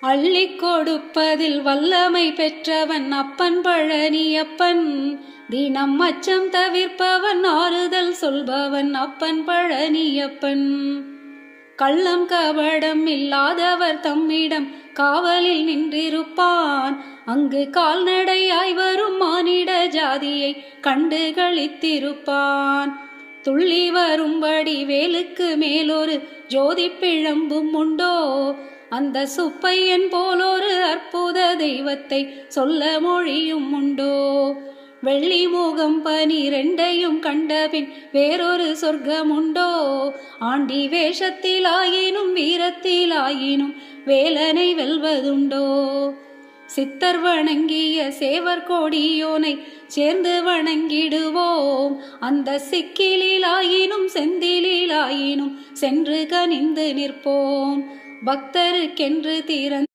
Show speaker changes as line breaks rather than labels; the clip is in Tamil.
அள்ளி கொடுப்பதில் வல்லமை பெற்றவன் அப்பன் பழனியப்பன். தினம் அச்சம் தவிர்ப்பவன் ஆறுதல் சொல்பவன் அப்பன் பழனியப்பன். கள்ளம் கபடம் இல்லாதவர் தம்மிடம் காவலில் நின்றிருப்பான். அங்கு கால்நடையாய் வரும் மானிட ஜாதியை கண்டு கழித்திருப்பான் துள்ளி வரும்படி வேலுக்கு மேலொரு ஜோதி பிழம்பும் உண்டோ? அந்த சுப்பையன் போலொரு அற்புத தெய்வத்தை சொல்ல மொழியும் உண்டோ. வெள்ளி மோகம் பனிரெண்டையும் கண்டபின் வேறொரு சொர்க்கம் உண்டோ? ஆண்டி வேஷத்திலாயினும் வீரத்திலாயினும் வேலனை வெல்வதுண்டோ? சித்தர் வணங்கிய சேவர் கோடியோனை சேர்ந்து வணங்கிடுவோம். அந்த சிக்கிலிலாயினும் செந்திலாயினும் சென்று கனிந்து நிற்போம். பக்தருக்கென்று திறந்த